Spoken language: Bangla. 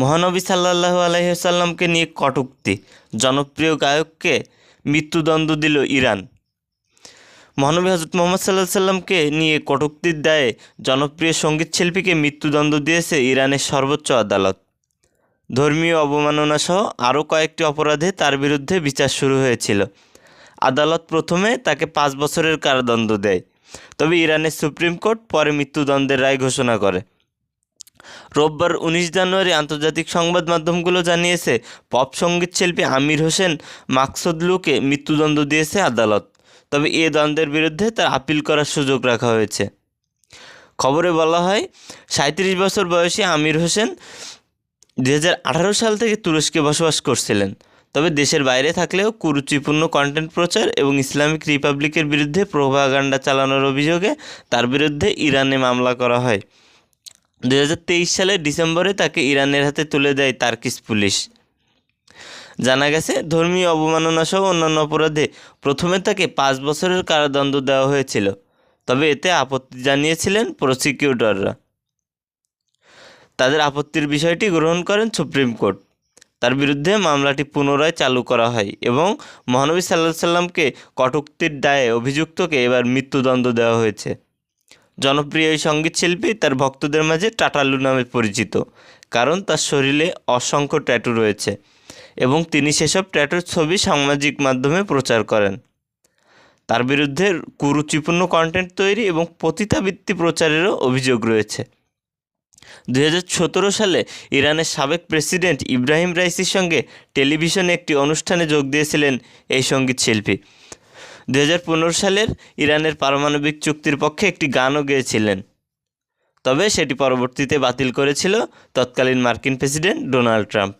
মহানবী সাল্লাহ আলহিসাল্লামকে নিয়ে কটুক্তি। জনপ্রিয় গায়ককে মৃত্যুদণ্ড দিল ইরান। মহানবী হজরত মোহাম্মদ সাল্লাহ সাল্লামকে নিয়ে কটুক্তির দায়ে জনপ্রিয় সংগীত শিল্পীকে মৃত্যুদণ্ড দিয়েছে ইরানের সর্বোচ্চ আদালত। ধর্মীয় অবমাননা সহ আরও কয়েকটি অপরাধে তার বিরুদ্ধে বিচার শুরু হয়েছিল। আদালত প্রথমে তাকে পাঁচ বছরের কারাদণ্ড দেয়, তবে ইরানের সুপ্রিম কোর্ট পরে মৃত্যুদণ্ডের রায় ঘোষণা করে। রোববার উনিশ জানুয়ারি আন্তর্জাতিক সংবাদ মাধ্যমগুলো জানিয়েছে, পপ সংগীত শিল্পী আমির হোসেন মাকসুদলুকে মৃত্যুদণ্ড দিয়েছে আদালত। তবে এ দ্বন্দ্বের বিরুদ্ধে তার আপিল করার সুযোগ রাখা হয়েছে। খবরে বলা হয় সাঁত্রিশ বছর বয়সী আমির হোসেন দু হাজার আঠারো সাল থেকে তুরস্কে বসবাস করছিলেন। তবে দেশের বাইরে থাকলেও কুরুচিপূর্ণ কন্টেন্ট প্রচার এবং ইসলামিক রিপাবলিকের বিরুদ্ধে প্রভাগান্ডা চালানোর অভিযোগে তার বিরুদ্ধে ইরানে মামলা করা হয়। দু হাজার তেইশ সালের ডিসেম্বরে তাকে ইরানের হাতে তুলে দেয় তার্কিস পুলিশ। জানা গেছে, ধর্মীয় অবমাননা সহ অন্যান্য অপরাধে প্রথমে তাকে পাঁচ বছরের কারাদণ্ড দেওয়া হয়েছিল, তবে এতে আপত্তি জানিয়েছিলেন প্রসিকিউটররা। তাদের আপত্তির বিষয়টি গ্রহণ করেন সুপ্রিম কোর্ট। তার বিরুদ্ধে মামলাটি পুনরায় চালু করা হয় এবং মহানবী সাল্লাহ সাল্লামকে কটুক্তির দায়ে অভিযুক্তকে এবার মৃত্যুদণ্ড দেওয়া হয়েছে। জনপ্রিয় এই সংগীত শিল্পী তার ভক্তদের মাঝে টাটালু নামে পরিচিত, কারণ তার শরীরে অসংখ্য ট্যাটু রয়েছে এবং তিনি সেসব ট্যাটুর ছবি সামাজিক মাধ্যমে প্রচার করেন। তার বিরুদ্ধে কুরুচিপূর্ণ কন্টেন্ট তৈরি এবং পতিতাবৃত্তি প্রচারেরও অভিযোগ রয়েছে। দু হাজার সতেরো সালে ইরানের সাবেক প্রেসিডেন্ট ইব্রাহিম রাইসির সঙ্গে টেলিভিশনে একটি অনুষ্ঠানে যোগ দিয়েছিলেন এই সংগীত শিল্পী। দু হাজার পনেরো সালের ইরানের পারমাণবিক চুক্তির পক্ষে একটি গানও গেয়েছিলেন। তবে সেটি পরবর্তীতে বাতিল করেছিল তৎকালীন মার্কিন প্রেসিডেন্ট ডোনাল্ড ট্রাম্প।